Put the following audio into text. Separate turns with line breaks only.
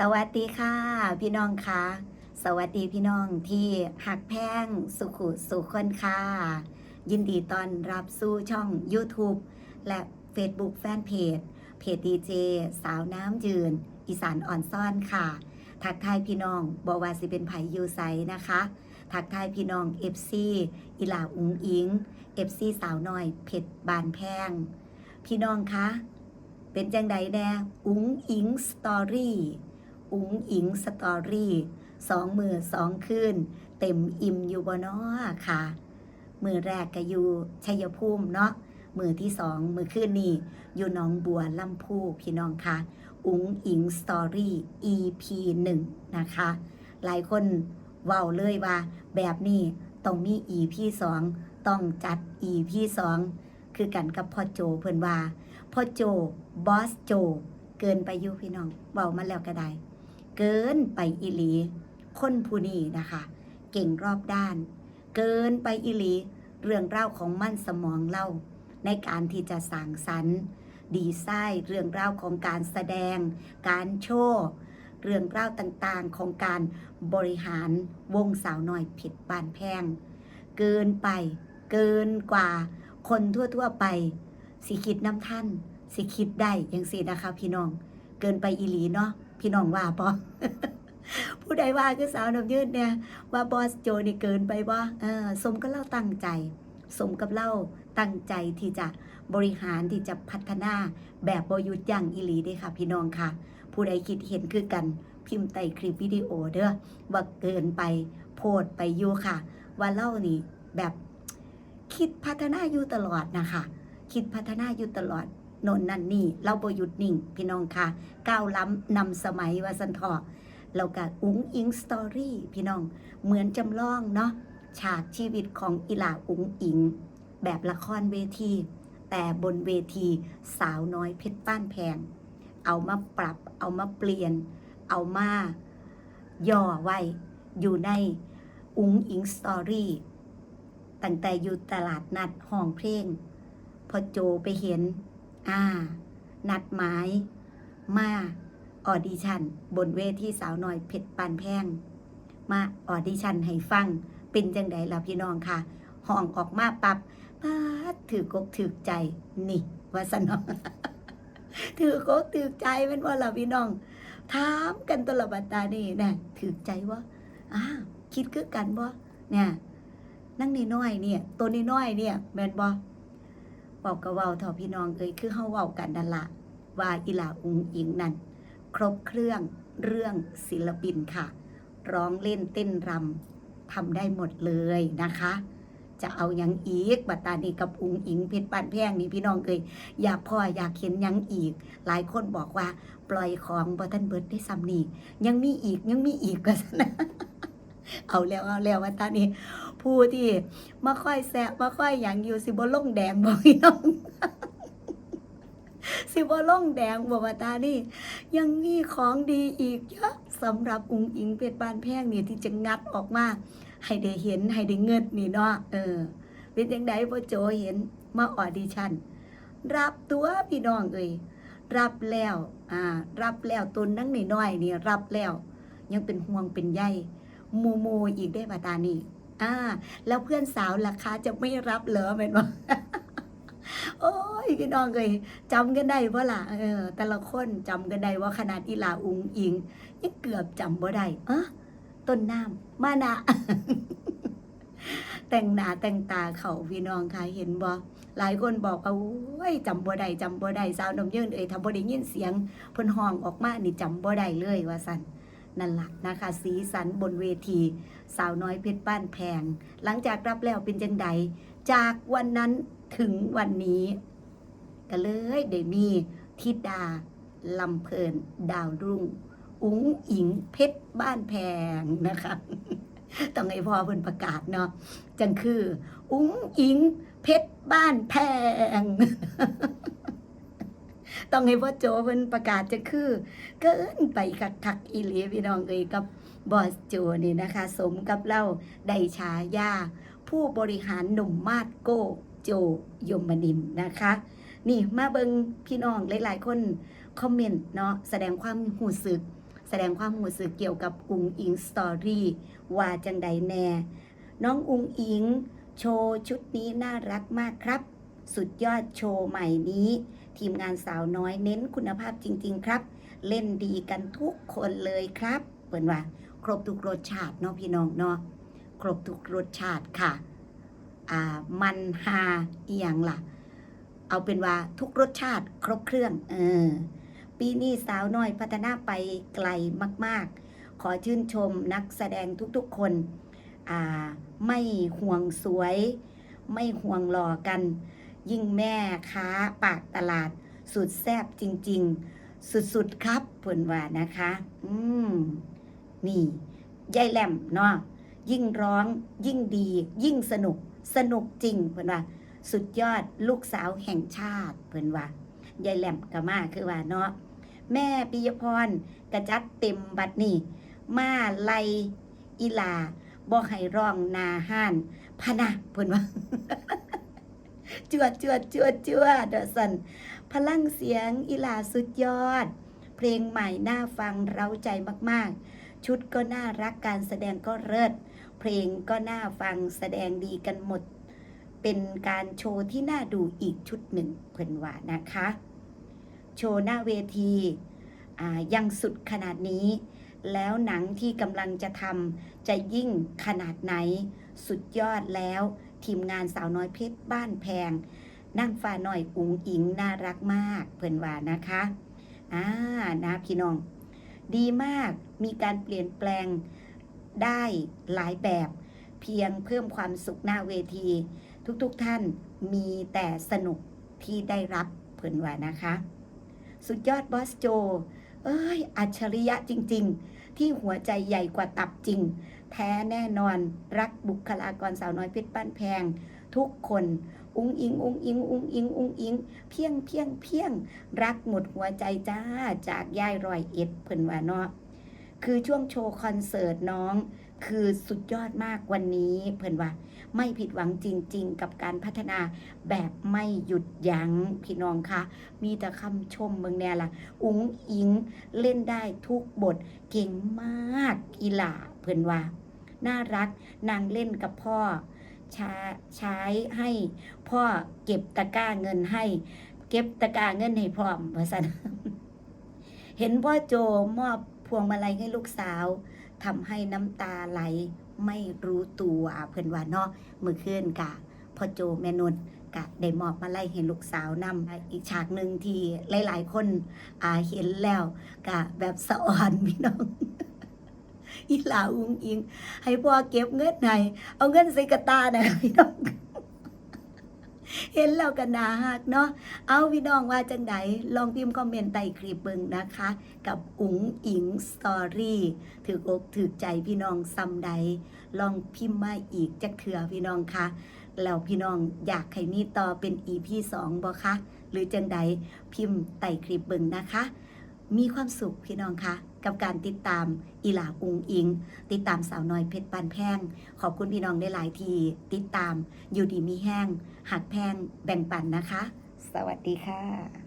สวัสดีค่ะ พี่น้องค่ะ สวัสดีพี่น้องที่หักแพงสุขุสุขคนค่ะ ยินดีต้อนรับสู่ช่อง YouTube และ Facebook Fanpage เพจดีเจสาวน้ำยืน อีสานอ่อนซ่อนค่ะ ทักทายพี่น้องบอวาสิเป็นไผยูไซนะคะ ทักทายพี่น้อง FC อีหลาอุงอิง FC สาวน้อยเพชรบานแพง พี่น้องคะเป็นจังใดแน่อุงอิงสตอรี่ อุงอิงสตอรี่สองมือสองคืนเต็มอิ่มอยู่บ่นาะค่ะ มือแรกก็อยู่ชัยภูมิเนาะมือที่สองมือคืนนี้อยู่น้องบัวลำพูพี่น้องค่ะ อุงอิงสตอรี่ EP หนึ่งนะคะ หลายคนเว้าเลยว่า แบบนี้ต้องมี EP สองต้องจัด EP สองคือกันกับพ่อโจเพิ่อนว่าพ่อโจบอสโจ เกินไปอยู่พี่น้องเบามาแล้วก็ได้ เกินไปอีหลี คนผู้นี้นะคะ เก่งรอบด้าน เกินไปอีหลี เรื่องเล่าวของมั่นสมองเล่า ในการที่จะสร้างสรรค์ ดีไซน์เรื่องเล่าวของการแสดง การโชว์เรื่องเล่าวต่างๆของการบริหารวงสาวน้อยผิดบานแพง เกินไป เกินกว่า คนทั่วๆไป สิคิดน้ำท่าน สิคิดได้ยังสินะคะพี่น้อง เกินไปอีหลีเนาะ พี่น้องว่าปอผู้ใดว่าคือสาวน้ำยืดเนี่ย ว่าบอสโจนี่เกินไปบ่เออสมกับเราตั้งใจ สมกับเราตั้งใจที่จะบริหารที่จะพัฒนาแบบบยุดยั้งอีหลีด้ค่ะ พี่น้องค่ะ ผู้ใดคิดเห็นคือกันพิมพ์ใต้คลิปวิดีโอเด้อว่าเกินไปโพดไปอยู่ค่ะ ว่าเล่านี่แบบคิดพัฒนาอยู่ตลอดนะคะ คิดพัฒนาอยู่ตลอด โน่นนั่นนี่ เราบหยุดนิ่ง พี่น้องค่ะ ก้าวล้ำนำสมัยว่าสันทอเรากับอุ้งอิงสตอรี่พี่น้อง เหมือนจำลองเนาะฉากชีวิตของอีหลาอุ้งอิง แบบละครเวที แต่บนเวทีสาวน้อยเพชรป้านแพง เอามาปรับ เอามาเปลี่ยน เอามาย่อไว้ อยู่ในอุ้งอิงสตอรี่ตั้งแต่อยู่ตลาดนัดห้องเพลง พอโจไปเห็น อ่า นัดหมายมาออดิชันบนเวทีสาวน้อยเพชรปานแพง มาออดิชันให้ฟัง เป็นจังใดล่ะพี่น้องค่ะ ห้องออกมาปับปาดถือกกถือใจ นี่ว่าสนองถือกกถือใจเป็นว่าล่ะพี่น้อง ถามกันตวละบัดตานี่นะถือใจว่าอ้าคิดคือกันบ่เนี่ยนั่งน้อยเนี่ย ตัวน้อยเนี่ยแมนบ่ เว้าก็เว้าเถอพี่น้องเอ้ยคือเฮาเว้ากันนั่นละว่าอีหลาอุงอิงนั่นครบเครื่องเรื่องศิลปินค่ะ ร้องเล่นเต้นรำทำได้หมดเลยนะคะ จะเอายังอีกบัตานี้กับอุงอิงเพชรปานแพงนี่พี่น้องเอ้ยอยากพ่ออยากเห็นยังอีก หลายคนบอกว่า ปล่อยของบ่ทันเบิร์ดได้ซ้ำนี่ยังมีอีกยังมีอีกก็ซะนะ เอาแล้วเอาแล้วว่าตานี้ ผู้ที่มาค่อยแซะมาค่อยหยังอยู่สิบล่งแดงบ่พี่น้องสิบล่งแดงบ่ว่าตานี่ ยังมีของดีอีกเยอะสำหรับอุ้งอิงเพชรบานแพงนี่ที่จะงัดออกมาให้ได้เห็นให้ได้เงินนี่เนาะเออ เป็นจังไดพ่อโจเห็นมาออดิชั่นรับตัวพี่น้องเอ้ยรับแล้ว อ่า รับแล้วตนนั่งน้อยๆนี่ รับแล้ว ยังเป็นห่วงเป็นใย มโมอีกได้ป่ะตานี่อ่า แล้วเพื่อนสาวล่ะคะจะไม่รับเหรอแม่นบ่โอ้ยพี่น้องเอ้ยจำกันได้ว่าะล่ะเออ แต่ละคนจำกันได้ว่าขนาดอีลาอุงอิงยังเกือบจำบ่ได้เอะต้นน้ำมานะแต่งหน้าแต่งตาเขาพี่น้องค่ะเห็นบ่หลายคนบอกว่าโอ้ยจำบ่ได้จำบ่ได้สาวน้ำยืนเอ้ยถ้าบ่ได้ยินเสียงเพิ่นห้องออกมานี่จำบ่ได้เลยว่าซั่น นั่นแหละนะคะ สีสันบนเวที สาวน้อยเพชรบ้านแพง หลังจากรับแล้วเป็นจังใด จากวันนั้นถึงวันนี้ก็เลยได้มีทิดาลำเพลิน ดาวรุ่ง อุ๋งอิงเพชรบ้านแพงนะคะต้องให้พ่อเพิ่นประกาศเนาะจังคือ อุ๋งอิงเพชรบ้านแพง ต้องให้พ่อโจเพิ่นประกาศจะคือเกินไปคักคักอีหลีพี่น้องเอ้ยกับบอสโจนี่นะคะ สมกับเราได้ฉายา ผู้บริหารหนุ่มมาดโกโจยมนินนะคะ นี่มาเบิงพี่น้องหลาย ๆ คนคอมเมนต์เนาะแสดงความหูสึก แสดงความหูสึกเกี่ยวกับอุงอิงสตอรี่ว่าจังใดแน่ น้องอุงอิงโชว์ชุดนี้น่ารักมากครับ สุดยอดโชว์ใหม่นี้ ทีมงานสาวน้อยเน้นคุณภาพจริง ๆ ครับ เล่นดีกันทุกคนเลยครับเปิ่นว่า ครบทุกรสชาติเนาะพี่น้องเนาะครบทุกรสชาติค่ะ อ่ามันฮาอีหยังล่ะ เอาเป็นว่าทุกรสชาติครบเครื่อง เออ ปีนี้สาวน้อยพัฒนาไปไกลมาก ๆ ขอชื่นชมนักแสดงทุกๆคนอ่าไม่ห่วงสวย ไม่ห่วงหล่อกัน ยิ่งแม่ค้าปากตลาด สุดแซบจริง ๆ สุดๆครับเพิ่นว่านะคะ อืมนี่ยายแหลมเนาะยิ่งร้องยิ่งดี ยิ่งสนุกสนุกจริงเพิ่อนว่า สุดยอดลูกสาวแห่งชาติเพิ่อนว่ายายแหลมก็มาคือว่าเนาะแม่ปิยพรกระจัดเต็มบัดนี้มาไลอีลาบ่ให้ร้องนาห้านพะนะเพิ่อนว่า จวดจวดจวดจวดเดอสันพลังเสียงอีหลาสุดยอด เพลงใหม่น่าฟังเร้าใจมากๆ ชุดก็น่ารักการแสดงก็เลิศเพลงก็น่าฟังแสดงดีกันหมด เป็นการโชว์ที่น่าดูอีกชุดหนึ่งเพิ่นว่านะคะ โชว์หน้าเวทียังสุดขนาดนี้ แล้วหนังที่กำลังจะทำจะยิ่งขนาดไหน สุดยอดแล้ว ทีมงานสาวน้อยเพชรบ้านแพง นั่งฟ้าหน่อยอุ๋งอิงน่ารักมากเพิ่นว่านะคะอ่านะพี่น้อง ดีมากมีการเปลี่ยนแปลงได้หลายแบบ เพียงเพิ่มความสุขหน้าเวที ทุกๆทท่านมีแต่สนุกที่ได้รับเพิ่นว่านะคะ สุดยอดบอสโจ เอ้ย อัจฉริยะจริง ๆ ที่หัวใจใหญ่กว่าตับจริง แท้แน่นอนรักบุคลากรสาวน้อยเพชรบ้านแพง ทุกคนอุ้งอิง อุ้งอิง อุ้งอิง อุ้งอิง เพียงเพียงเพียงรักหมดหัวใจจ้าจากย่ายรอยเอ็ดเพิ่นว่าเนาะคือช่วงโชว์คอนเสิร์ตน้อง คือสุดยอดมากวันนี้เพิ่อนว่า ไม่ผิดหวังจริง ๆ กับการพัฒนาแบบไม่หยุดยัง้งพี่น้องคะมีแต่คำชมเมืองแน่ละอุ๋งอิงเล่นได้ทุกบท เก่งมากอีหล่าเพิ่อนว่า น่ารักนางเล่นกับพ่อใช้ใชให้พ่อเก็บตะกร้าเงินให้ เก็บตะกร้าเงินให้พร้อมว่าซั่นเห็นพ่อโจมอบพวงมาลัยให้ลูกสาว ทำให้น้ำตาไหลไม่รู้ตัวเพื่อนว่าเนาะมือเคลื่อนกะพ่อโจแม่นุนกะได้มอบมาไล่เห็นลูกสาวนำอีกฉากหนึ่งที่หลาย ๆ คนอ่าเห็นแล้วกะแบบสะอ่อนพี่น้องอีหลาอุ้งอิง ให้พ่อเก็บเงินไหนเอาเงินใส่กระตาหน่อยพี่น้อง เห็นแล้วกันนาฮักเนาะ เอาพี่น้องว่าจังไดลองพิมพ์คอมเมนต์ใต้คลิปเบิ่งนะคะ กับอุ๋งอิงสตอรี่ถืออกถือใจพี่น้องซ้ำใด ลองพิมพ์มาอีกจักเถื่อพี่น้องคะแล้วพี่น้องอยากให้มีต่อเป็นอีพีสองบ่คะ หรือจังใดพิมพ์ใต้คลิปเบิ่งนะคะ มีความสุขพี่น้องคะกับการติดตามอีหลาอุงอิง ติดตามสาวน้อยเพชรปานแพงขอบคุณพี่น้องได้หลายที ติดตามอยู่ดีมีแห้งหักแพงแบ่งปันนะคะ สวัสดีค่ะ